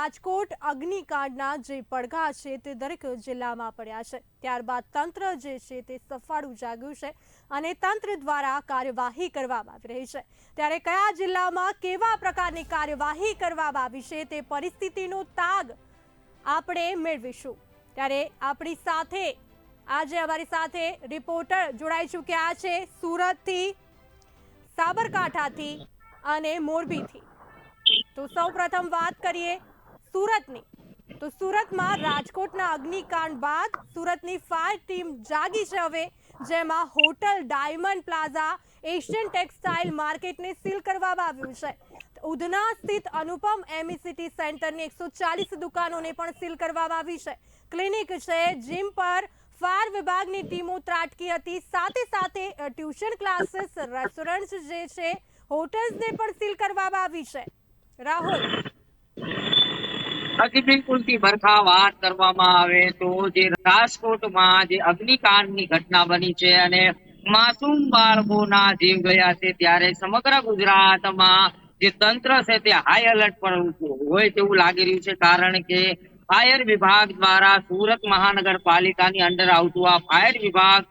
રાજકોટ અગ્નિકાંડના જે પડઘા છે તે દરેક જિલ્લામાં પડ્યા છે. ત્યારબાદ તંત્ર જે છે તે સફાળું જાગ્યું છે અને તંત્ર દ્વારા કાર્યવાહી કરવામાં આવી રહી છે. ત્યારે કયા જિલ્લામાં કેવા પ્રકારની કાર્યવાહી કરવામાં આવી છે તે પરિસ્થિતિનો તાગ આપણે મેળવીશું. ત્યારે આપણી સાથે, આજે અમારી સાથે રિપોર્ટર જોડાઈ ચૂક્યા છે સુરતથી, સાબરકાંઠાથી અને મોરબીથી. તો સૌ પ્રથમ વાત કરીએ સુરતની. તો સુરતમાં રાજકોટના અગ્નિકાંડ બાદ સુરતની ફાયર ટીમ જાગી છે હવે, જેમાં hotel diamond plaza, Asian textile માર્કેટને seal કરવામાં આવ્યું છે. ઉધના સ્થિત અનુપમ એમી સિટી સેન્ટરની એકસો ચાલીસ દુકાનોને પણ સીલ કરવામાં આવી છે. ક્લિનિક છે, જીમ પર ફાયર વિભાગની ટીમો ત્રાટકી હતી. સાથે સાથે ટ્યુશન ક્લાસીસ રેસ્ટોરન્ટ જે છે, હોટેલ્સને પણ સીલ કરવામાં આવી છે. રાહુલ. હજી બરખા વાત કરવામાં આવે તો જે રાજકોટમાં જે અગ્નિકાંડની ઘટના બની છે અને માસૂમ બાળકોના જીવ ગયા છે ત્યારે સમગ્ર ગુજરાતમાં જે તંત્ર છે તે હાઈ એલર્ટ પર હોય તેવું લાગી રહ્યું છે. કારણ કે ફાયર વિભાગ દ્વારા સુરત મહાનગરપાલિકાની અંડર આવતું આ ફાયર વિભાગ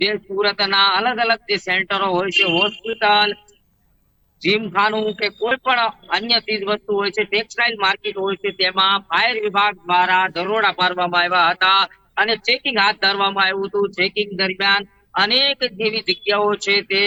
જે સુરતના અલગ અલગ જે સેન્ટરો હોય છે, હોસ્પિટલ જીમખાનું કે કોઈ પણ અન્ય ચીજ વસ્તુ હોય છે ટેક્સટાઇલ માર્કેટ હોય છે, તેમાં ફાયર વિભાગ દ્વારા દરોડા પાડવામાં આવ્યા હતા અને ચેકિંગ હાથ ધરવામાં આવ્યું હતું. ચેકિંગ દરમિયાન અનેક જેવી જગ્યાઓ છે તે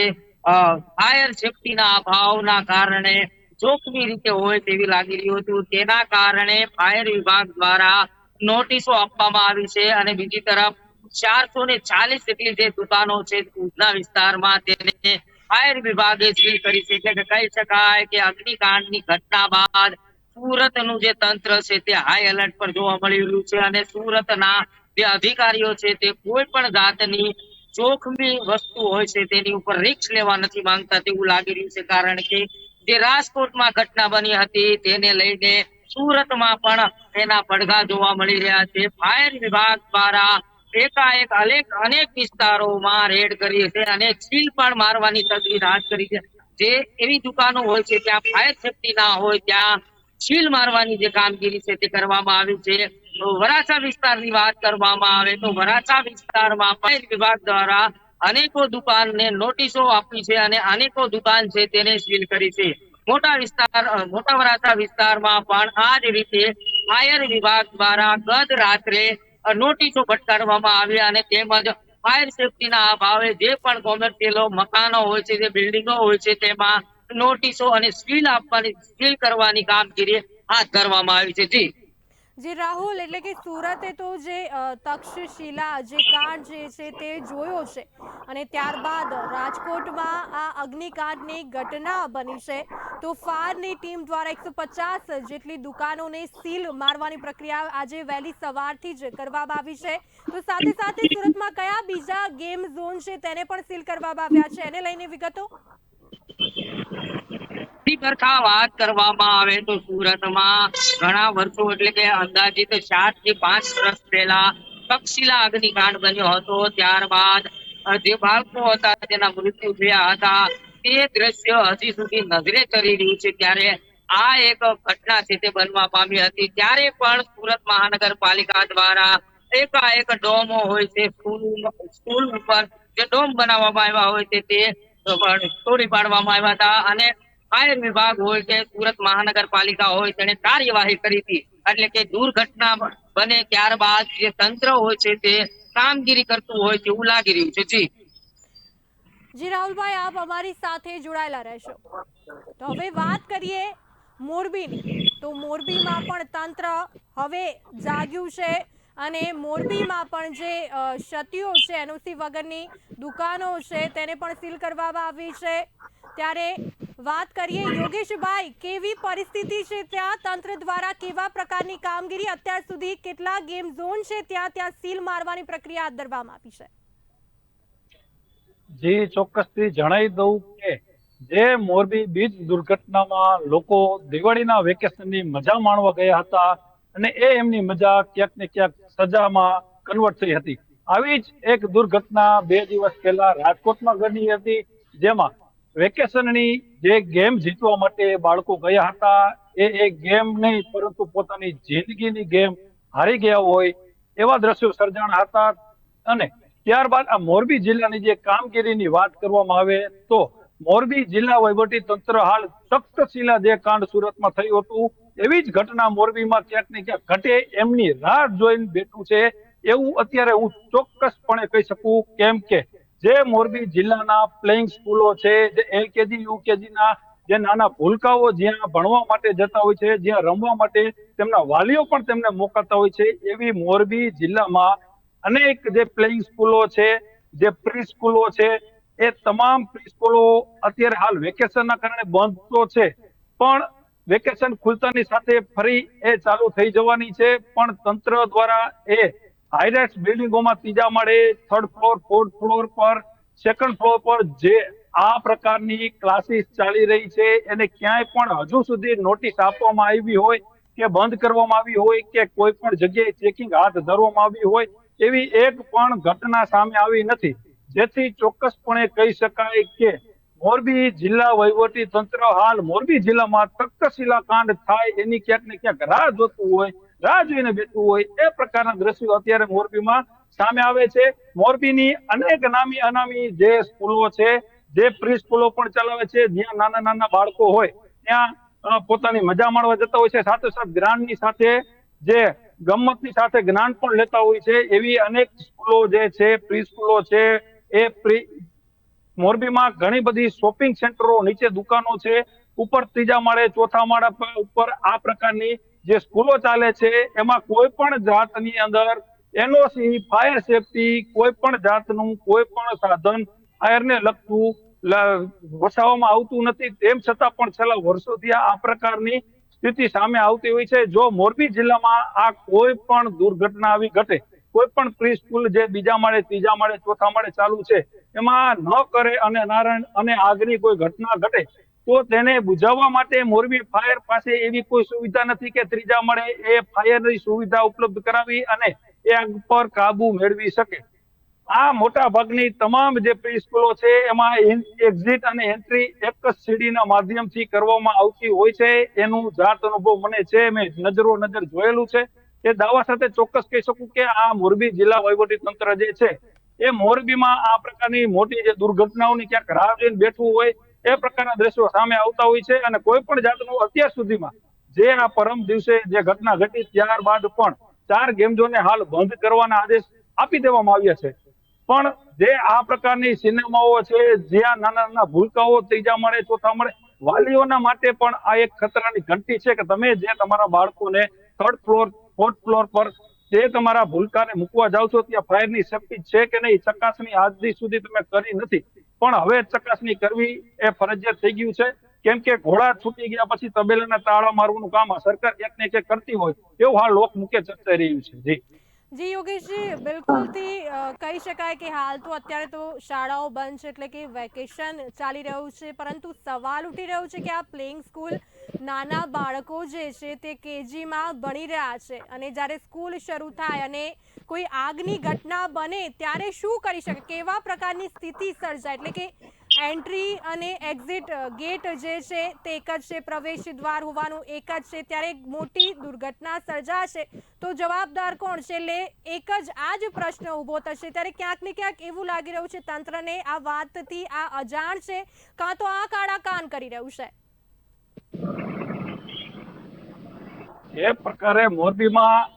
ફાયર સેફટીના અભાવના કારણે જોખમી રીતે હોય તેવી લાગી રહ્યું હતું. તેના કારણે ફાયર વિભાગ દ્વારા નોટિસો આપવામાં આવી છે અને બીજી તરફ ચારસો ને ચાલીસ જેટલી જે દુકાનો છે, ઉધના વિસ્તારમાં તેને ફાયર વિભાગે સીલ કરી છે કે કહી શકાય કે અગ્નિકાંડની ઘટના બાદ સુરતનું જે તંત્ર છે તે હાઈ એલર્ટ પર જોવા મળી રહ્યું છે અને સુરતના જે અધિકારીઓ છે તે કોઈ પણ જાતની જોખમી વસ્તુ હોય છે તેની ઉપર રિક્ષ લેવા નથી માંગતા તેવું લાગી રહ્યું છે કારણ કે જે રાજકોટમાં ઘટના બની હતી તેને લઈને સુરતમાં પણ તેના પડઘા જોવા મળી રહ્યા છે. ફાયર વિભાગ દ્વારા એકાએક અનેક અનેક વિસ્તારોમાં રેડ કરી છે અને સીલ પણ મારવાની તજવીજ હાથ કરી છે. જે એવી દુકાનો હોય છે ત્યાં ફાયર સેફટી ના હોય, ત્યાં સીલ મારવાની જે કામગીરી છે તે કરવામાં આવી છે. વરાછા વિસ્તારની વાત કરવામાં આવે તો વરાછા વિસ્તારમાં ફાયર વિભાગ દ્વારા અનેકો દુકાનને નોટિસો આપી છે અને અનેકો દુકાન છે તેને સીલ કરી છે. મોટા વિસ્તાર મોટા વરાછા વિસ્તારમાં પણ આ જ રીતે ફાયર વિભાગ દ્વારા ગત રાત્રે નોટિસો ફટકારવામાં આવ્યા અને તેમજ ફાયર સેફટીના અભાવે જે પણ કોમર્શિયલો મકાનો હોય છે, જે બિલ્ડિંગો હોય છે, તેમાં નોટિસો અને સ્કીલ આપવાની સ્કીલ કરવાની કામગીરી હાથ ધરવામાં આવી છે. જી. જે રાહુલ એટલે કે સુરતે તો જે તક્ષશિલા, જે કાંડ જે છે તે જોયો છે. અને ત્યારબાદ રાજકોટમાં આ અગ્નિકાંડની ઘટના બની છે. તો ફાયરની ટીમ દ્વારા એકસો પચાસ જેટલી દુકાનોને સીલ મારવાની પ્રક્રિયા આજે વહેલી સવારથી જ કરવામાં આવી છે. તો સાથે સાથે સુરતમાં કયા બીજા ગેમ ઝોન છે તેને પણ સીલ કરવામાં આવ્યા છે? એને લઈને વિગતો. જી બરખા વાત કરવામાં આવે તો સુરતમાં ઘણા વર્ષો એટલે કે અંદાજિત ચારથી પાંચ વર્ષ પહેલા તક્ષશિલા અગ્નિકાંડ બન્યો હતો. ત્યારબાદ જે બાળકો હતા તેના મૃત્યુ થયા હતા. તે દ્રશ્ય હજી સુધી નજરે ચડી રહ્યું છે. ત્યારે આ એક ઘટના છે તે બનવા પામી હતી. ત્યારે પણ સુરત મહાનગરપાલિકા દ્વારા એકાએક ડોમો હોય છે, સ્કૂલ સ્કૂલ ઉપર જે ડોમ બનાવવામાં આવ્યા હોય છે તે તોડી પાડવામાં આવ્યા હતા. અને ફાયર વિભાગ હોય કે સુરત મહાનગરપાલિકા હોય તેને કાર્યવાહી કરી હતી. એટલે કે દુર્ઘટના બને ત્યારબાદ જે તંત્ર હોય છે, તે કામગીરી કરતું હોય તેવું લાગી રહ્યું છે. જી. જી રાહુલભાઈ, આપ અમારી સાથે જોડાયેલા રહેશો. તો હવે વાત કરીએ મોરબીની. તો મોરબીમાં પણ તંત્ર હવે જાગ્યું છે અને મોરબીમાં પણ જે ક્ષતિઓ છે, એનઓસી વગરની દુકાનો છે, તેને પણ સીલ કરવામાં આવી છે. ત્યારે વાત કરીએ યોગેશભાઈ, કેવી પરિસ્થિતિ છે ત્યાં? તંત્ર દ્વારા કેવા પ્રકારની કામગીરી? અત્યાર સુધી કેટલા ગેમ ઝોન છે ત્યાં? ત્યાં સીલ મારવાની પ્રક્રિયા હાથ ધરવામાં આવી છે. જે, ચોક્કસથી જણાવી દઉં કે જે મોરબી બીચ દુર્ઘટનામાં લોકો દિવાળીના વેકેશનની મજા માણવા ગયા હતા અને એ એમની મજા ક્યાંક ને ક્યાંક સજામાં કન્વર્ટ થઈ હતી. આવી જ એક દુર્ઘટના બે દિવસ પહેલા રાજકોટમાં બની હતી, જેમાં વેકેશનની જે ગેમ જીતવા માટે બાળકો ગયા હતા, એ એ ગેમ નહીં, પરંતુ પોતાની જિંદગીની ગેમ હારી ગયા હોય એવા દ્રશ્યો સર્જાણા હતા. અને ત્યારબાદ આ મોરબી જિલ્લાની જે કામગીરીની વાત કરવામાં આવે તો મોરબી જિલ્લા વહીવટી તંત્ર હાલ તખ્તશિલા જે કાંડ સુરતમાં થયું હતું, એવી જ ઘટના મોરબીમાં ક્યાંક ને ક્યાંક ઘટે એમની રાહ જોઈને બેઠું છે. એવું અત્યારે હું ચોક્કસપણે કહી શકું, કેમ કે જે મોરબી જિલ્લાના પ્લેઇંગ સ્કૂલો છે, જે એલકેજી યુકેજી ના જે નાના ભૂલકાઓ જ્યાં ભણવા માટે જતા હોય છે, જ્યાં રમવા માટે તેમના વાલીઓ પણ તેમને મોકલતા હોય છે, એવી મોરબી જિલ્લામાં અનેક જે પ્લેઇંગ સ્કૂલો છે, જે પ્રી સ્કૂલો છે, એ તમામ પ્રી સ્કૂલો અત્યારે હાલ વેકેશનના કારણે બંધ તો છે. પણ વેકેશન ખુલતાની સાથે ફરી એ ચાલુ થઈ જવાની છે, પણ તંત્ર દ્વારા એ હાઈરાઇટ્સ બિલ્ડિંગોમાં ત્રીજા માળે થર્ડ ફ્લોર ફોર્થ ફ્લોર પર સેકન્ડ ફ્લોર પર જે આ પ્રકારની ક્લાસીસ ચાલી રહી છે, એને ક્યાંય પણ હજુ સુધી નોટિસ આપવામાં આવી હોય કે બંધ કરવામાં આવી હોય કે કોઈ પણ જગ્યાએ ચેકિંગ હાથ ધરવામાં આવી હોય, એવી એક પણ ઘટના સામે આવી નથી. જેથી ચોક્કસપણે કહી શકાય કે મોરબી જિલ્લા વહીવટી તંત્ર હાલ મોરબી જિલ્લામાં તક્ષશિલા કાંડ થાય એની ક્યાંક ને ક્યાંક રાહ જોતું હોય રાહ જોઈને બેઠું હોય એ પ્રકારના દ્રશ્યો અત્યારે મોરબીમાં સામે આવે છે. મોરબીની અનેક નામી અનામી જે સ્કૂલો છે, જે પ્રી સ્કૂલો પણ ચલાવે છે, જ્યાં નાના નાના બાળકો હોય, ત્યાં પોતાની મજા માણવા જતા હોય છે. સાથે સાથે જ્ઞાનની સાથે જે ગમ્મતની સાથે જ્ઞાન પણ લેતા હોય છે. એવી અનેક સ્કૂલો જે છે પ્રી સ્કૂલો છે, એ પ્રી, મોરબીમાં ઘણી બધી શોપિંગ સેન્ટરો, નીચે દુકાનો છે. ઉપર ત્રીજા માળે ચોથા માળા પર ઉપર આ પ્રકારની જે સ્કૂલો ચાલે છે, એમાં કોઈ પણ જાતની અંદર એનઓસી, ફાયર સેફટી, કોઈ પણ જાતનું કોઈ પણ સાધન ફાયરને લગતું વસાવવામાં આવતું નથી. તેમ છતાં પણ છેલ્લા વર્ષોથી આ પ્રકારની સ્થિતિ સામે આવતી હોય છે. જો મોરબી જિલ્લામાં આ કોઈ પણ દુર્ઘટના આવી ઘટે, કોઈ પણ પ્રી સ્કૂલ જે બીજા માળે, ત્રીજા માળે, ચોથા માળે ચાલુ છે, એમાં ન કરે અને નારાયણ અને આગની કોઈ ઘટના ઘટે તો તેને બુઝાવવા માટે મોરબી ફાયર પાસે એવી કોઈ સુવિધા નથી કે ત્રીજા મળે એ ફાયરની સુવિધા ઉપલબ્ધ કરાવી અને એ આગ પર કાબુ મેળવી શકે. આ મોટા ભાગની તમામ જે પ્રી સ્કૂલો છે, એમાં એક્ઝિટ અને એન્ટ્રી એક જ સીડીના માધ્યમથી કરવામાં આવતી હોય છે, એનું જાત અનુભવ મને છે, મેં નજરો નજર જોયેલું છે. એ દાવા સાથે ચોક્કસ કહી શકું કે આ મોરબી જિલ્લા વહીવટી તંત્ર જે છે, એ મોરબીમાં આ પ્રકારની મોટી જે દુર્ઘટનાઓની ક્યાંક રાહ જોઈને બેઠું હોય એ પ્રકારના દ્રશ્યો સામે આવતા હોય છે અને કોઈ પણ જાતનું અત્યાર સુધીમાં જે આ પરમ દિવસે જે ઘટના ઘટી ત્યારબાદ પણ ચાર ગેમ ઝોનને હાલ બંધ કરવાના આદેશ આપી દેવામાં આવ્યા છે. પણ જે આ પ્રકારની સિનેમાઓ છે જ્યાં નાના નાના ભૂલકાઓ ત્રીજા મળે, ચોથા મળે, વાલીઓના માટે પણ આ એક ખતરાની ઘંટી છે કે તમે જે તમારા બાળકોને થર્ડ ફ્લોર ફોર્થ ફ્લોર પર જે તમારા ભૂલકાને મૂકવા જાવ છો ત્યાં ફાયરની સેફટી છે કે નહીં, ચકાસણી આજ સુધી તમે કરી નથી. પણ હવે ચકાસણી કરવી એ ફરજિયાત થઈ ગયું છે. કેમ કે ઘોડા છૂટી ગયા પછી તબેલાના તાળા મારવાનું કામ સરકાર એક ને એક કરતી હોય, એવું હાલ લોક મૂકે ચર્ચાઈ રહ્યું છે. જી. જી, યોગેશજી, બિલકુલથી કહી શકાય કે હાલ તો અત્યારે તો શાળાઓ બંધ છે એટલે કે વેકેશન ચાલી રહ્યું છે, પરંતુ સવાલ ઉઠી રહ્યો છે કે આ પ્લેઇંગ સ્કૂલ નાના બાળકો જે છે તે કેજીમાં ભણી રહ્યા છે અને જ્યારે સ્કૂલ શરૂ થાય અને કોઈ આગની ઘટના બને ત્યારે શું કરી શકે? કેવા પ્રકારની સ્થિતિ સર્જાય? એટલે કે એન્ટ્રી અને એક્ઝિટ ગેટ જે છે તે એક જ છે, પ્રવેશ દ્વાર હોવાનું એક જ છે. ત્યારે મોટી દુર્ઘટના સર્જાશે તો જવાબદાર કોણ છે? એટલે એક જ આ જ પ્રશ્ન ઊભો થશે. ત્યારે ક્યાંક ને ક્યાંક એવું લાગી રહ્યું છે, તંત્રને આ વાતથી આ અજાણ છે, કાં તો આ કાળા કાન કરી રહ્યું છે. એ પ્રકારે મોરબીમાં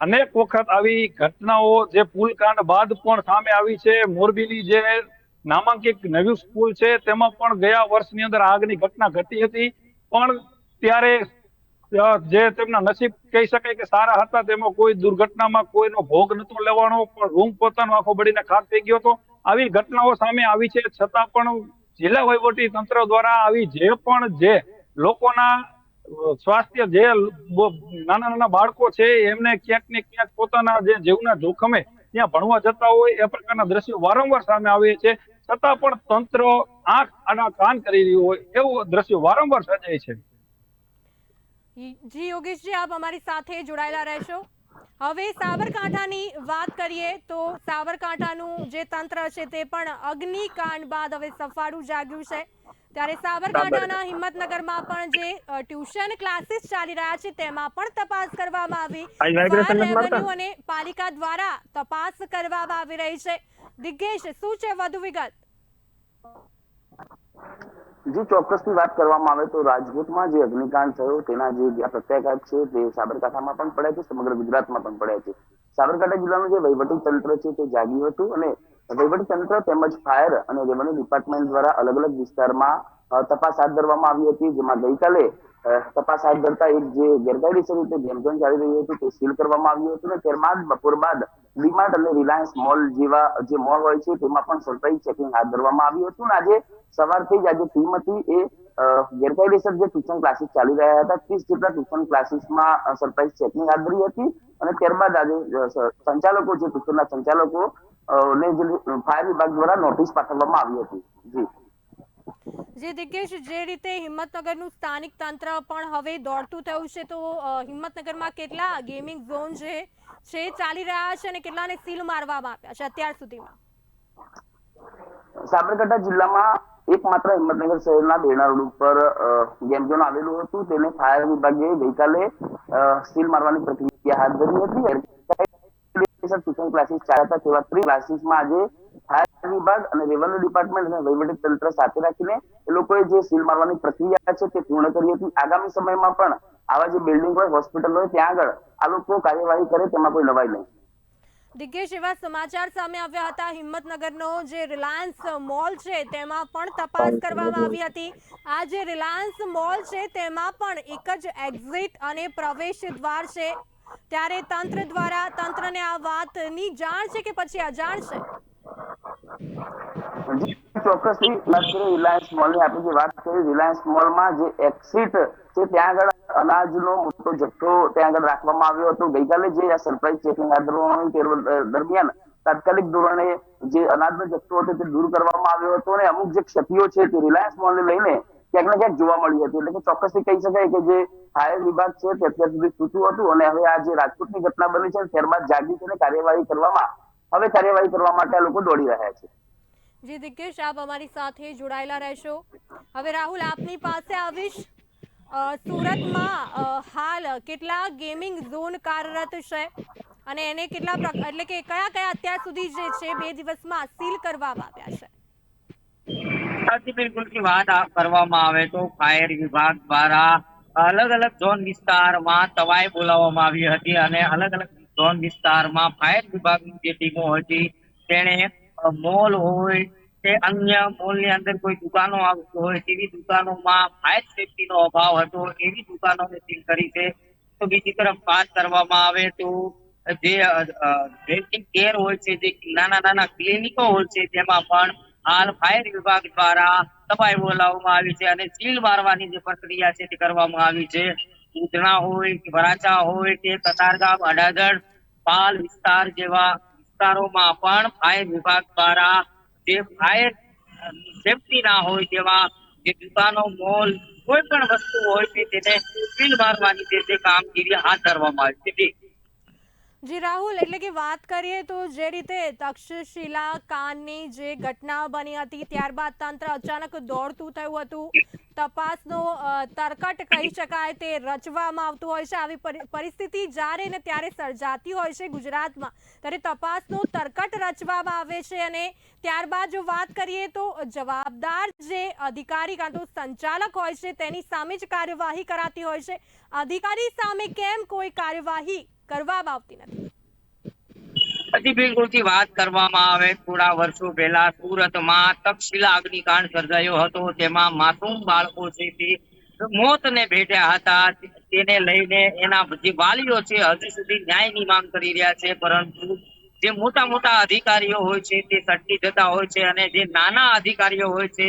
અનેક વખત આવી ઘટનાઓ, જે પુલકાંડ બાદ પણ સામે આવી છે. મોરબીની જે નામાંકિત નવી સ્કૂલ છે, તેમાં પણ ગયા વર્ષની અંદર આગની ઘટના ઘટી હતી. પણ ત્યારે જે તેમના નસીબ કહી શકાય કે સારા હતા, તેમાં કોઈ દુર્ઘટનામાં કોઈનો ભોગ નતો લેવાનો, પણ રૂમ પોતાનો આખો બળીને ખાક થઈ ગયો હતો. આવી ઘટનાઓ સામે આવી છે, છતાં પણ જિલ્લા વહીવટી તંત્ર દ્વારા આવી જે પણ જે લોકોના સ્વાસ્થ્ય જે નાના નાના બાળકો છે, એમને ક્યાંક ને ક્યાંક પોતાના જે જીવના જોખમે ત્યાં ભણવા જતા હોય, એ પ્રકારના દ્રશ્યો વારંવાર સામે આવે છે. છતાં પણ તંત્ર આંખ આના કાન કરી રહ્યું હોય એવું દ્રશ્ય વારંવાર સર્જાય છે. જી યોગેશજી આપ અમારી સાથે જોડાયેલા રહેશો. હવે સાબરકાંઠાની વાત કરીએ તો સાબરકાંઠાનું જે તંત્ર છે તે પણ અગ્નિકાંડ બાદ હવે સફાળું જાગ્યું છે. ત્યારે સાબરકાંઠાના હિંમતનગરમાં પણ જે ટ્યુશન ક્લાસીસ ચાલી રહ્યા છે તેમાં પણ તપાસ કરવામાં આવી. અને પાલિકા દ્વારા તપાસ કરવામાં આવી રહી છે. દિગ્ગેશ શું છે વધુ વિગત? જે ચોક્કસની વાત કરવામાં આવે તો રાજકોટમાં જે અગ્નિકાંડ થયો, તેના જે પ્રત્યાઘાત છે, તે સાબરકાંઠામાં પણ પડ્યા છે, સમગ્ર ગુજરાતમાં પણ પડ્યા છે. સાબરકાંઠા જિલ્લાનું જે વહીવટી તંત્ર છે, તે જાગ્યું હતું અને વહીવટી તંત્ર તેમજ ફાયર અને રેવન્યુ ડિપાર્ટમેન્ટ દ્વારા અલગ અલગ વિસ્તારમાં તપાસ હાથ ધરવામાં આવી હતી, જેમાં ગઈકાલે તપાસ હાથ ધરતા એક જે ગેરકાયદેસર રીતે ગેમઝોન ચાલી રહ્યું હતું તે સીલ કરવામાં આવ્યું હતું અને ત્યારબાદ બપોર બાદ ડીમાર્ટ અને રિલાયન્સ મોલ જેવા જે મોલ હોય છે તેમાં પણ સરપ્રાઇઝ ચેકિંગ હાથ ધરવામાં આવ્યું હતું આજે સવારથી જ આજે ટીમ હતી એ ગેરકાયદેસર જે ટ્યુશન ક્લાસીસ ચાલી રહ્યા હતા, ત્રીસ જેટલા ટ્યુશન ક્લાસીસમાં સરપ્રાઇઝ ચેકિંગ હાથ ધરી હતી અને ત્યારબાદ આજે સંચાલકો જે ટ્યુશનના સંચાલકો ને ફાયર વિભાગ દ્વારા નોટિસ પાઠવવામાં આવી હતી. જી. જે દિગ્ગેશ જે રીતે હિંમતનગરનું સ્થાનિક તંત્ર પણ હવે દોડતું થયું છે, તો હિંમતનગરમાં કેટલા ગેમિંગ ઝોન જે છે, ચાલી રહ્યા છે અને કેટલાને સીલ મારવામાં આવ્યા છે અત્યાર સુધીમાં? સાબરકાંઠા જિલ્લામાં એકમાત્ર હિંમતનગર શહેરના બેના રોડ ઉપર ગેમ ઝોન આવેલું હતું. તેને ફાયર વિભાગે ગઈકાલે સીલ મારવાની પ્રક્રિયા હાથ ધરી હતી. ટ્યુશન ક્લાસીસ ચાલતા તેવા ત્રણ ક્લાસીસમાં આજે ફાયર વિભાગ અને રેવન્યુ ડિપાર્ટમેન્ટ અને વહીવટી તંત્ર સાથે રાખીને એ લોકોએ જે સીલ મારવાની પ્રક્રિયા છે તે પૂર્ણ કરી હતી. આગામી સમયમાં પણ આવા જે બિલ્ડિંગ હોય હોસ્પિટલ હોય ત્યાં આગળ આ લોકો કાર્યવાહી કરે તેમાં કોઈ નવાઈ નહીં. દિગ્ગેશ એવા સમાચાર સામે આવ્યા હતા. હિંમતનગરનો જે રિલાયન્સ મોલ છે તેમાં પણ તપાસ કરવામાં આવી હતી. આ જે રિલાયન્સ મોલ છે તેમાં પણ એક જ એક્ઝિટ અને પ્રવેશ દ્વાર છે. ત્યારે તંત્ર દ્વારા તંત્રને આ વાતની જાણ છે કે પછી અજાણ છે? ચોક્કસથી કરીએ રિલાયન્સ મોલની આપણે જે વાત કરી, રિલાયન્સ મોલમાં જે એક્સિટ છે, ત્યાં આગળ અનાજનો મોટો જથ્થો ત્યાં આગળ રાખવામાં આવ્યો હતો. ગઈકાલે જે આ સરપ્રાઇઝ ચેકિંગ દરમિયાન તાત્કાલિક ધોરણે જે અનાજનો જથ્થો હતો તે દૂર કરવામાં આવ્યો હતો અને અમુક જે ક્ષતિઓ છે તે રિલાયન્સ મોલને લઈને ક્યાંક ને ક્યાંક જોવા મળી હતી. એટલે કે ચોક્કસથી કહી શકાય કે જે ફાયર વિભાગ છે તે અત્યાર સુધી સૂચવું હતું અને હવે આ જે રાજકોટની ઘટના બની છે ત્યારબાદ જાગી અને કાર્યવાહી કરવામાં હવે કાર્યવાહી કરવા માટે લોકો દોડી રહ્યા છે. જી દિગ્ગેશ આપ અમારી સાથે જોડાયેલા રહેશો. હવે રાહુલ આપની પાસે આવીશ. સુરતમાં હાલ કેટલા ગેમિંગ ઝોન કાર્યરત છે અને એને કેટલા એટલે કે કયા કયા અત્યાર સુધી જે છે બે દિવસમાં સીલ કરવામાં આવ્યા છે? સાચી બિલકુલથી વાત કરવામાં આવે તો ફાયર વિભાગ દ્વારા અલગ અલગ ઝોન વિસ્તારમાં તવાઈ બોલાવવામાં આવી હતી અને અલગ અલગ ઝોન વિસ્તારમાં ફાયર વિભાગની જે ટીમો હતી, તેણે મોલ હોય કે અન્ય મોલની અંદર કોઈ દુકાનો આવતી હોય, તેવી દુકાનોમાં ફાયર સેફટીનો અભાવ હતો, એવી દુકાનોને સીલ કરી છે. તો બીજી તરફ વાત કરવામાં આવે તો, જે ડ્રેસિંગ કેર હોય છે, જે નાના નાના ક્લિનિકો હોય છે, તેમાં પણ હાલ ફાયર વિભાગ દ્વારા તપાઈ બોલાવવામાં આવી છે અને સીલ મારવાની જે પ્રક્રિયા છે તે કરવામાં આવી છે. ઉધના હોય કે વરાછા હોય કે કતારગામ, અડાજણ, પાલ વિસ્તાર જેવા વિસ્તારોમાં પણ ફાયર વિભાગ દ્વારા જે ફાયર સેફટી ના હોય તેવા જે દુકાનો, મોલ, કોઈ પણ વસ્તુ હોય છે તેને સીલ મારવાની જે કામગીરી હાથ ધરવામાં આવી છે જી. રાહુલ, એટલે કે વાત કરીએ તો જે રીતે તક્ષશિલા કાનની જે ઘટના બની હતી, ત્યારબાદ તંત્ર અચાનક દોડતું થયું હતું. તપાસનો તરકટ કહી શકાય તે રચવામાં આવતું હોય છે. આવી પરિસ્થિતિ જ્યારે ને ત્યારે સર્જાતી હોય છે ગુજરાતમાં. ત્યારે તપાસનો તરકટ રચવામાં આવે છે અને ત્યારબાદ જો વાત કરીએ તો જવાબદાર જે અધિકારી કાં તો સંચાલક હોય છે, તેની સામે જ કાર્યવાહી કરાતી હોય છે. અધિકારી સામે કેમ કોઈ કાર્યવાહી કરવામાં આવતી નથી. બિલકુલ વાત કરવામાં આવે, થોડા વર્ષો પહેલા સુરતમાં તક્ષશિલા અગ્નિકાંડ સર્જાયો હતો. તેમાં માસૂમ બાળકો છે તે મોતને ભેટ્યા હતા. તેને લઈને એના જે વાલીઓ છે હજી સુધી ન્યાયની માંગ કરી રહ્યા છે, પરંતુ જે મોટા મોટા અધિકારીઓ હોય છે તે સટકી જતા હોય છે અને જે નાના અધિકારીઓ હોય છે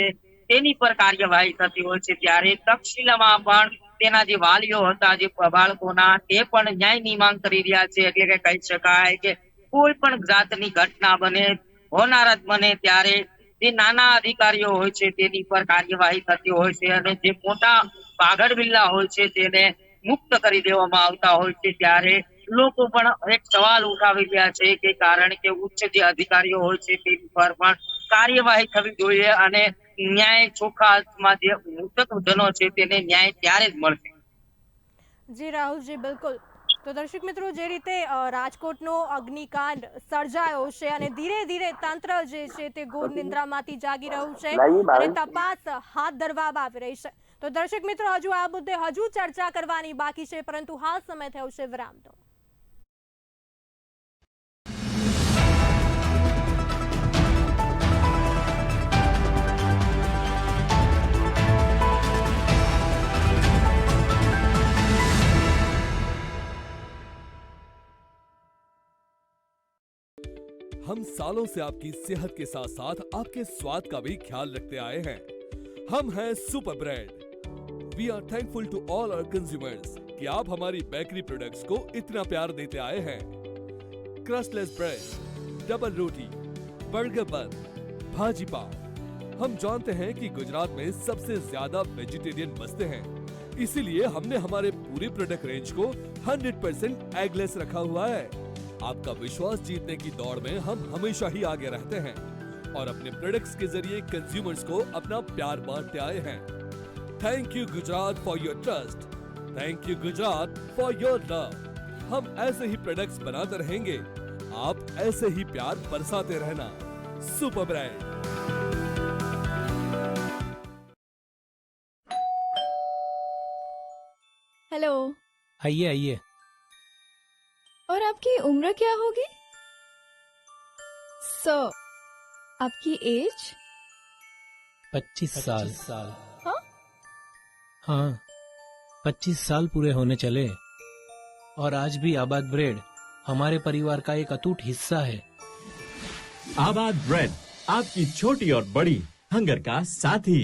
તેની પર કાર્યવાહી થતી હોય છે. ત્યારે તક્ષશિલામાં પણ તેના જે વાલીઓ હતા, જે બાળકોના, તે પણ ન્યાયની માંગ કરી રહ્યા છે. એટલે કે કહી શકાય કે કોઈ પણ જાતની ઘટના બને, હોનારત બને ત્યારે જે નાના અધિકારીઓ હોય છે, તેની પર કાર્યવાહી થતી હોય છે અને જે મોટા પાઘડ બિલ્લા હોય છે, તેને મુક્ત કરી દેવામાં આવતા હોય છે. ત્યારે લોકો પણ એક સવાલ ઉઠાવી રહ્યા છે કે કારણ કે ઉચ્ચ જે અધિકારીઓ હોય છે, તેની પર પણ કાર્યવાહી થવી જોઈએ અને ન્યાય ચોખ્ખા અર્થમાં જે મૃતકજનો છે તેને ન્યાય ત્યારે જ મળશે. જી રાહુલજી બિલકુલ. તો દર્શક મિત્રો જે રીતે રાજકોટનો અગ્નિકાંડ સર્જાયો છે અને ધીરે ધીરે તંત્ર જે છે તે ઘોર નિંદ્રામાંથી જાગી રહ્યું છે અને તપાસ હાથ ધરવામાં આવી રહી છે. તો દર્શક મિત્રો હજુ આ મુદ્દે હજુ ચર્ચા કરવાની બાકી છે પરંતુ હાલ સમય થયો છે વિરામનો हम सालों से आपकी सेहत के साथ साथ आपके स्वाद का भी ख्याल रखते आए हैं। हम हैं super brand we are thankful to all our consumers कि आप हमारी बेकरी प्रोडक्ट्स को इतना प्यार देते आए हैं। क्रस्टलेस ब्रेड डबल रोटी बर्गर बन भाजी पाव। हम जानते हैं कि गुजरात में सबसे ज़्यादा वेजिटेरियन बसते हैं। इसीलिए हमने हमारे पूरे प्रोडक्ट रेंज को 100% एगलेस रखा हुआ है। आपका विश्वास जीतने की दौड़ में हम हमेशा ही आगे रहते हैं और अपने प्रोडक्ट्स के ज़रिए कंज्यूमर्स को अपना प्यार बांटते आए हैं। Thank you Gujarat for your trust thank you Gujarat for your love हम ऐसे ही प्रोडक्ट्स बनाते रहेंगे। आप ऐसे ही प्यार बरसाते रहना। सुपर ब्रांड हेलो आइए आइए। और आपकी उम्र क्या होगी सो आपकी एज पच्चीस साल हाँ? हाँ पच्चीस साल पूरे होने चले और आज भी आबाद ब्रेड हमारे परिवार का एक अटूट हिस्सा है आबाद ब्रेड आपकी छोटी और बड़ी हंगर का साथी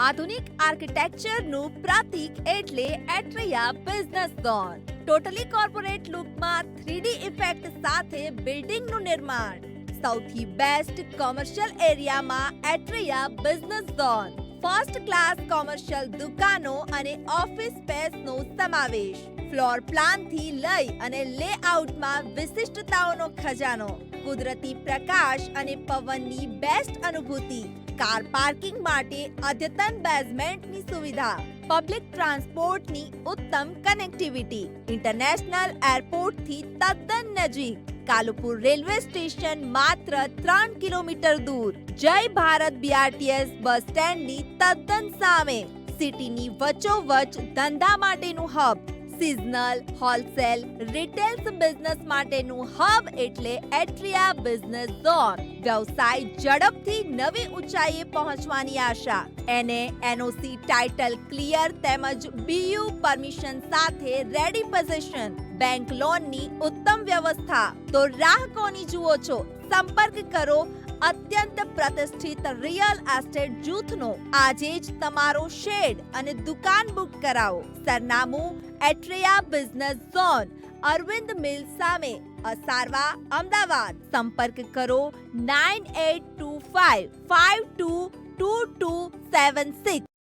આધુનિક આર્કિટેક્ચરનું પ્રતીક એટલે Atria business zone totally corporate લુકમાં three D effect સાથે બિલ્ડિંગનું નિર્માણ. સૌથી બેસ્ટ કોમર્શિયલ એરિયામાં Atria business zone. First class commercial દુકાનો અને ઓફિસ સ્પેસનો સમાવેશ. ફ્લોર પ્લાનથી લઈ અને લેઆઉટમાં વિશિષ્ટતાઓનો ખજાનો. કુદરતી પ્રકાશ અને પવનની બેસ્ટ અનુભૂતિ. કાર પાર્કિંગ માટે અદ્યતન બેઝમેન્ટની સુવિધા. પબ્લિક ટ્રાન્સપોર્ટની ઉત્તમ કનેક્ટિવિટી ઇન્ટરનેશનલ એરપોર્ટથી તદ્દન નજીક. કાલુપુર રેલવે સ્ટેશન માત્ર ત્રણ કિલોમીટર દૂર. જય ભારત બીઆરટીએસ બસ સ્ટેન્ડની તદ્દન સામે. સિટીની વચોવચ ધંધા માટેનું hub seasonal wholesale retails business માટેનું હબ એટલે એટ્રિયા બિઝનેસ ઝોન વ્યવસાય ઝડપથી નવી ઊંચાઈએ પહોંચવાની આશા. એને એનઓસી ટાઇટલ ક્લિયર તેમજ બીયુ પરમિશન સાથે રેડી પોઝિશન બેંક લોનની ઉત્તમ વ્યવસ્થા. તો રાહ કોની જુઓ છો. સંપર્ક કરો અત્યંત પ્રતિષ્ઠિત રિયલ એસ્ટેટ જૂથનો. આજે જ તમારો શેડ અને દુકાન બુક કરાવો. સરનામું Atria business zone, Arvind mill સામે, અસારવા, અમદાવાદ. સંપર્ક કરો nine eight two five five two two two seven six.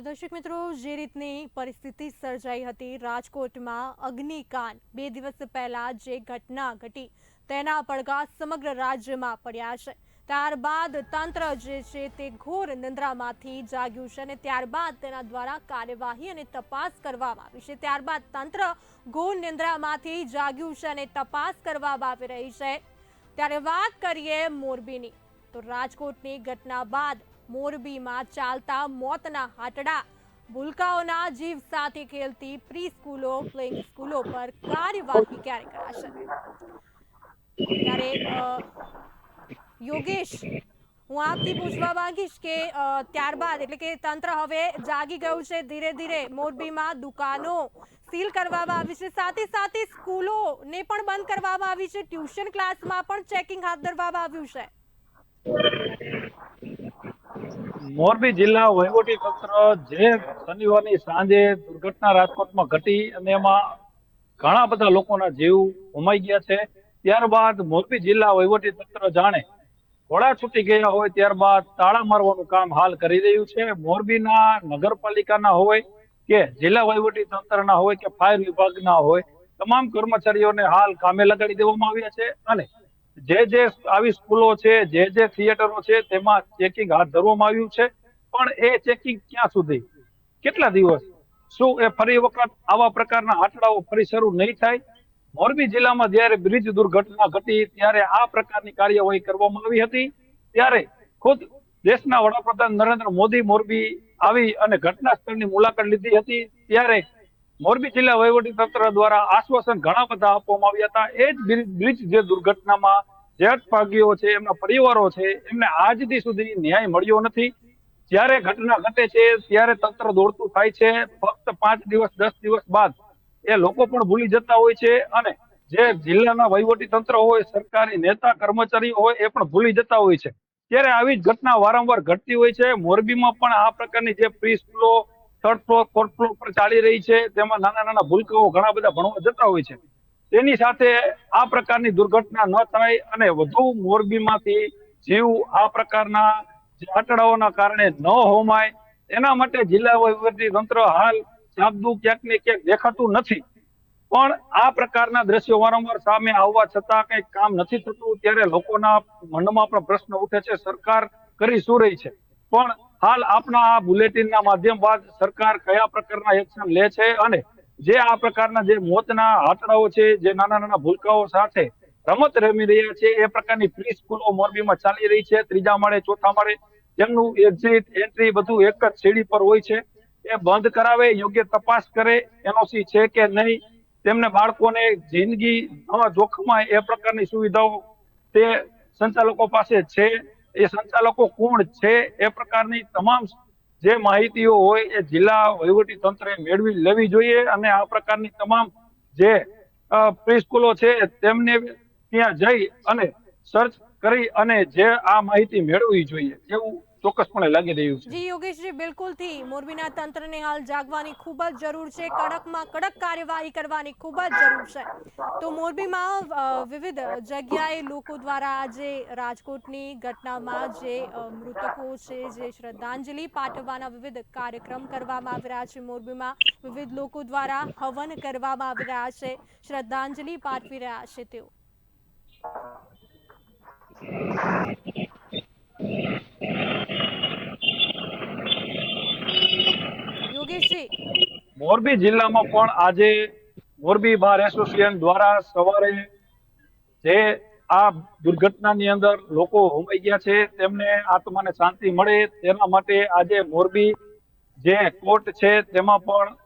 તો દર્શક મિત્રો, જે રીતની પરિસ્થિતિ સર્જાઈ હતી રાજકોટમાં, અગ્નિકાંડ. બે દિવસ પહેલા જે ઘટના ઘટી, તેના પડઘા સમગ્ર રાજ્યમાં પડ્યા છે. ત્યારબાદ તંત્ર જે છે તે ઘોર નિંદ્રામાંથી જાગ્યું છે અને ત્યારબાદ તેના દ્વારા કાર્યવાહી અને તપાસ કરવામાં આવી છે. ત્યારબાદ તંત્ર ઘોર નિંદ્રામાંથી જાગ્યું છે અને તપાસ કરવામાં આવી રહી છે. ત્યારે વાત કરીએ મોરબીની. તો રાજકોટની ઘટના બાદ મોરબીમાં ચાલતા મોતના હાટડા ભૂલકાઓના જીવ સાથે ખેલતી પ્રી સ્કૂલો પ્લેઇંગ સ્કૂલો પર કાર્યવાહી ક્યારે કરાશે? ત્યારે યોગેશ, હું આપથી પૂછવા માંગીશ કે ત્યારબાદ, એટલે કે તંત્ર હવે જાગી ગયું છે ધીરે ધીરે. મોરબીમાં દુકાનો સીલ કરવામાં આવી છે. સાથે સાથે સ્કૂલોને પણ બંધ કરવામાં આવી છે. ટ્યુશન ક્લાસમાં પણ ચેકિંગ હાથ ધરવામાં આવ્યું છે. મોરબી જિલ્લા વહીવટી તંત્ર જે શનિવારની સાંજે દુર્ઘટના રાજકોટમાં ઘટી અને એમાં ઘણા બધા લોકોના જીવ ગુમાઈ ગયા છે. ત્યારબાદ મોરબી જિલ્લા વહીવટી તંત્ર જાણે ઘોડા છૂટી ગયા હોય ત્યારબાદ તાળા મારવાનું કામ હાલ કરી રહ્યું છે. મોરબીના નગરપાલિકાના હોય કે જિલ્લા વહીવટી તંત્રના હોય કે ફાયર વિભાગના હોય, તમામ કર્મચારીઓને હાલ કામે લગાડી દેવામાં આવ્યા છે અને જે જે આવી સ્કૂલો છે, જે જે થિયેટરો છે, તેમાં ચેકિંગ હાથ ધરવામાં આવ્યું છે. પણ એ ચેકિંગ ક્યાં સુધી? કેટલા દિવસ? શું એ ફરી વખત આવા પ્રકારના આટલાઓ ફરી શરૂ નહીં થાય? મોરબી જિલ્લામાં જ્યારે બ્રિજ દુર્ઘટના ઘટી, ત્યારે આ પ્રકારની કાર્યવાહી કરવામાં આવી હતી. ત્યારે ખુદ દેશના વડાપ્રધાન નરેન્દ્ર મોદી મોરબી આવી અને ઘટના સ્થળની મુલાકાત લીધી હતી. ત્યારે મોરબી જિલ્લા વહીવટી તંત્ર દ્વારા આશ્વાસન ઘણા બધા આપવામાં આવ્યા હતા. એ જ બ્રિજ- બ્રિજ જે દુર્ઘટનામાં જે છે, એમના પરિવારો છે, એમને આજ સુધી ન્યાય મળ્યો નથી. જ્યારે ઘટના ઘટે છે, ત્યારે તંત્ર દોડતું થાય છે. ફક્ત પાંચ દિવસ, દસ દિવસ બાદ એ લોકો પણ ભૂલી જતા હોય છે અને જે જિલ્લાના વહીવટી તંત્ર હોય, સરકારી નેતા કર્મચારીઓ હોય, એ પણ ભૂલી જતા હોય છે. ત્યારે આવી જ ઘટના વારંવાર ઘટતી હોય છે. મોરબીમાં પણ આ પ્રકારની જે પ્રી સ્કૂલો થર્ડ ફ્લોર ફોર્થ ફ્લોર પર ચાલી રહી છે. તેમાં નાના નાના ભૂલકાઓ ઘણા બધા ભણવા જતા હોય છે. તેની સાથે આ પ્રકારની દુર્ઘટના ન થાય અને વધુ મોરબીમાંથી જીવ આ પ્રકારના જે કારણે ન હોમાય. એના માટે જિલ્લા વહીવટી તંત્ર હાલ ચાકદું ક્યાંક ને ક્યાંક દેખાતું નથી. પણ આ પ્રકારના દ્રશ્યો વારંવાર સામે આવવા છતાં કઈ કામ નથી થતું. ત્યારે લોકોના મનમાં પણ પ્રશ્ન ઉઠે છે, સરકાર કરી શું રહી છે? પણ હાલ આપના આ બુલેટિનના માધ્યમ બાદ સરકાર કયા પ્રકારના એક્શન લે છે અને જે આ પ્રકારના જે મોતના આંકડાઓ છે, જે નાના નાના ભૂલકાઓ સાથે રમત રમી રહ્યા છે, એ પ્રકારની પ્રી સ્કૂલો મોરબીમાં ચાલી રહી છે. ત્રીજા માળે, ચોથા માળે તેમનું એક્ઝિટ એન્ટ્રી બધું એક જ સીડી પર હોય છે. એ બંધ કરાવે, યોગ્ય તપાસ કરે, એનઓસી છે કે નહીં, તેમને બાળકોને જિંદગી ન જોખમાય એ પ્રકારની સુવિધાઓ તે સંચાલકો પાસે છે. એ સંચાલકો કોણ છે? એ પ્રકારની તમામ જે માહિતીઓ હોય એ જિલ્લા વહીવટી તંત્રે મેળવી લેવી જોઈએ અને આ પ્રકારની તમામ જે પ્રિસ્કૂલો છે તેમને ત્યાં જઈ અને સર્ચ કરી અને જે આ માહિતી મેળવવી જોઈએ. એવું ચોક્કસપણે લાગી રહ્યું છે. જી, યોગેશજી, બિલકુલથી. મોરબીના તંત્રને હાલ જાગવાની ખૂબ જ જરૂર છે. કડકમાં કડક કાર્યવાહી કરવાની ખૂબ જ જરૂર છે. તો મોરબીમાં વિવિધ જગ્યાએ લોકો દ્વારા આજે રાજકોટની ઘટનામાં જે મૃતકો છે, જે શ્રદ્ધાંજલિ પાઠવવાના વિવિધ કાર્યક્રમ કરવામાં આવી રહ્યા છે. મોરબીમાં વિવિધ લોકો દ્વારા હવન કરવામાં આવી રહ્યા છે. શ્રદ્ધાંજલિ પાઠવી રહ્યા છે તેઓ. મોરબી જિલ્લામાં પણ આજે મોરબી બાર એસોસિએશન દ્વારા સવારે જે આ દુર્ઘટનાની અંદર લોકો હોમાઈ ગયા છે, તેમને આત્માને શાંતિ મળે. તેના માટે આજે મોરબી જે કોર્ટ છે, તેમાં પણ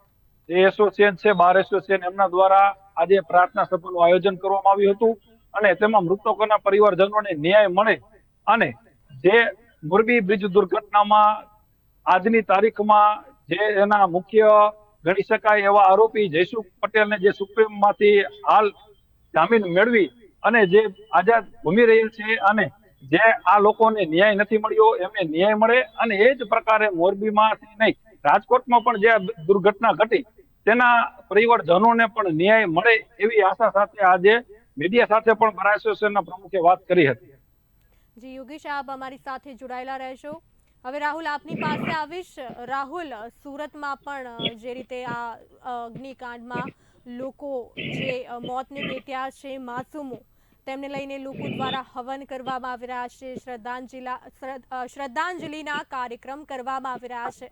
જે એસોસિએશન છે, બાર એસોસિએશન, એમના દ્વારા આજે પ્રાર્થના સભાનું આયોજન કરવામાં આવ્યું હતું અને તેમાં મૃતકોના પરિવારજનોને ન્યાય મળે અને જે મોરબી બ્રિજ દુર્ઘટનામાં આજની તારીખમાં જે એના મુખ્ય ગણી શકાય એવા આરોપી જયસુખ પટેલને જે સુપ્રીમમાંથી હાલ જામીન મેળવી અને જે આઝાદ ઘૂમી રહેલ છે અને જે આ લોકોને ન્યાય નથી મળ્યો, એમને ન્યાય મળે અને એ જ પ્રકારે મોરબીમાં નહીં, રાજકોટમાં પણ જે દુર્ઘટના ઘટી, તેના પરિવારજનોને પણ ન્યાય મળે એવી આશા સાથે આજે મીડિયા સાથે પણ બાર એસોસિએશનના પ્રમુખે વાત કરી હતી. જી, યોગેશ, આપ અમારી સાથે જોડાયેલા રહેશો. હવે રાહુલ, આપની પાસે આવીશ. રાહુલ, સુરતમાં પણ જે રીતે આ અગ્નિકાંડમાં લોકો જે મોતને ભેટ્યા છે માસૂમો, તેમને લઈને લોકો દ્વારા હવન કરવામાં આવી રહ્યા છે. શ્રદ્ધાંજલિ શ્રદ્ધાંજલિના કાર્યક્રમ કરવામાં આવી રહ્યા છે.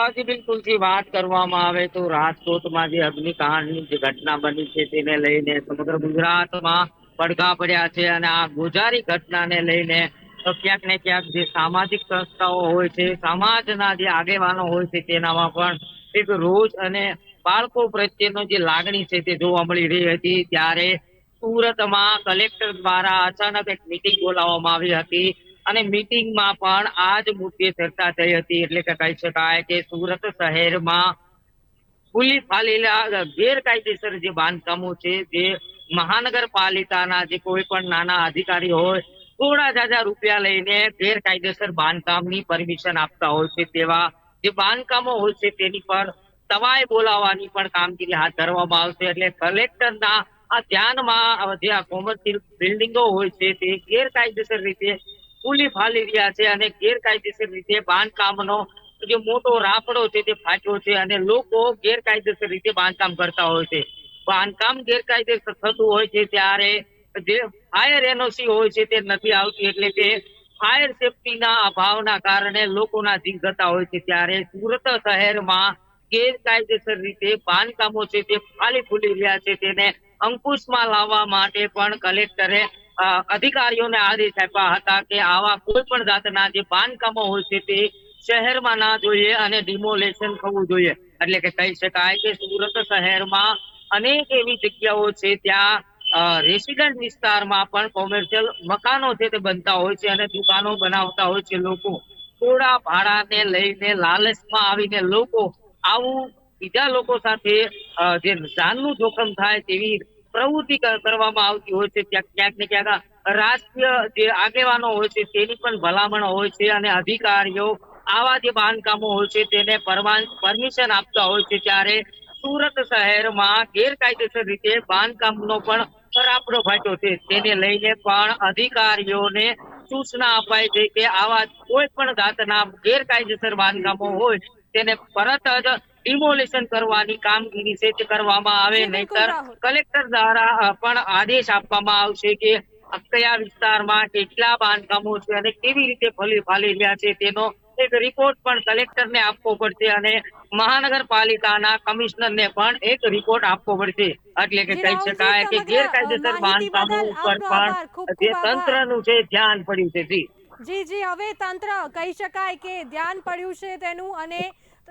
આજે બિલકુલથી વાત કરવામાં આવે તો રાજકોટમાં જે અગ્નિકાંડની જે ઘટના બની છે તેને લઈને સમગ્ર ગુજરાતમાં પડઘા પડ્યા છે અને આ ગુજારી ઘટનાને લઈને તો ક્યાંક ને ક્યાંક જે સામાજિક સંસ્થાઓ હોય છે, સમાજના જે આગેવાનો હોય છે, તેનામાં પણ એક રોજ અને બાળકો પ્રત્યેનો જે લાગણી છે તે જોવા મળી રહી હતી. ત્યારે સુરતમાં કલેક્ટર દ્વારા અચાનક એક મિટિંગ બોલાવવામાં આવી હતી અને મીટિંગમાં પણ આ જ મુદ્દે ચર્ચા થઈ હતી. એટલે કે કહી શકાય કે સુરત શહેરમાં ખુલ્લી ફાલેલા ગેરકાયદેસર જે બાંધકામો છે, જે મહાનગરપાલિકાના જે કોઈ પણ નાના અધિકારી હોય થોડા હજાર રૂપિયા લઈને ગેરકાયદેસર બાંધકામની પરમિશન આપતા હોય છે તેવા જે બાંધકામો હોય છે તેની પર તવાઈ બોલાવવાની પણ કામગીરી હાથ ધરવામાં આવશે. એટલે કલેક્ટરના આ ધ્યાનમાં જે આ કોમર્શિયલ બિલ્ડિંગો હોય છે તે ગેરકાયદેસર રીતે ફૂલી ફાલી રહ્યા છે અને ગેરકાયદેસર રીતે બાંધકામનો જે મોટો રાફડો છે તે ફાટ્યો છે અને લોકો ગેરકાયદેસર રીતે બાંધકામ કરતા હોય છે. બાંધકામ ગેરકાયદેસર થતું હોય છે ત્યારે જે ફાયર એનઓસી હોય છે તે નથી આવતી એટલે કે ફાયર સેફટીના અભાવના કારણે લોકોના જીવ જતા હોય છે ત્યારે સુરત શહેરમાં ગેરકાયદેસર રીતે બાંધકામો છે તે ફાલી ફૂલી રહ્યા છે તેને અંકુશમાં લાવવા માટે પણ કલેક્ટરે અધિકારીઓને આદેશ આપ્યા હતા કે આવા કોઈ પણ જાતના જે બાંધકામો હોય છે તે શહેરમાં ના જોઈએ અને ડિમોલેશન થવું જોઈએ. એટલે કે કહી શકાય કે સુરત શહેરમાં અનેક એવી જગ્યાઓ છે ત્યાં રેસિડન્ટ વિસ્તારમાં પણ કોમર્શિયલ મકાનો છે તે બનતા હોય છે અને દુકાનો બનાવતા હોય છે લોકો. થોડા ભાડાને લઈને લાલચમાં આવીને લોકો આવું બીજા લોકો સાથે જે જાનનું જોખમ થાય તેવી પ્રવૃત્તિ કરવામાં આવતી હોય છે. ક્યાંક ક્યાંક ને ક્યાંક રાષ્ટ્રીય જે આગેવાનો હોય છે તેની પણ ભલામણ હોય છે અને અધિકારીઓ આવા જે બાંધકામો હોય છે તેને પરમિશન આપતા હોય છે. ત્યારે સુરત શહેરમાં ગેરકાયદેસર રીતે બાંધકામનો પણ રાપડો ફાટ્યો છે. તેને લઈને પણ અધિકારીઓને સૂચના અપાય છે કે આવા કોઈ પણ જાતના ગેરકાયદેસર બાંધકામો હોય તેને તરત જ ડિમોલેશન કરવાની કામગીરી છે તે કરવામાં આવે. નહીતર કલેક્ટર દ્વારા પણ આદેશ આપવામાં આવશે કે કયા વિસ્તારમાં કેટલા બાંધકામો છે અને કેવી રીતે ફલી ફાલી રહ્યા છે તેનો એક રિપોર્ટ પણ કલેક્ટરને આપવો પડશે અને મહાનગરપાલિકાના કમિશનરને પણ એક રિપોર્ટ આપવો પડશે. એટલે કે કહી શકાય કે ગેરકાયદેસર બાંધકામો ઉપર પણ જે. તંત્રનું છે ધ્યાન પડ્યું છે જી. જી હવે તંત્ર કહી શકાય કે ધ્યાન પડ્યું છે તેનું અને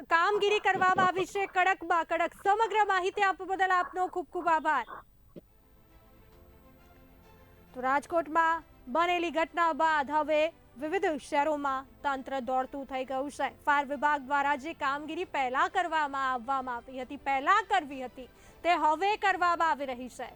કામગીરી કરવામાં આવી છે કડકમાં કડક સમગ્ર માહિતી આપવા બદલ આપનો ખૂબ ખૂબ આભાર. તો રાજકોટમાં બનેલી ઘટના બાદ હવે વિવિધ શહેરોમાં તંત્ર દોડતું થઈ ગયું છે. ફાયર વિભાગ દ્વારા જે કામગીરી પહેલા કરવામાં આવવામાં આવી હતી, પહેલા કરવી હતી, તે હવે કરવામાં આવી રહી છે.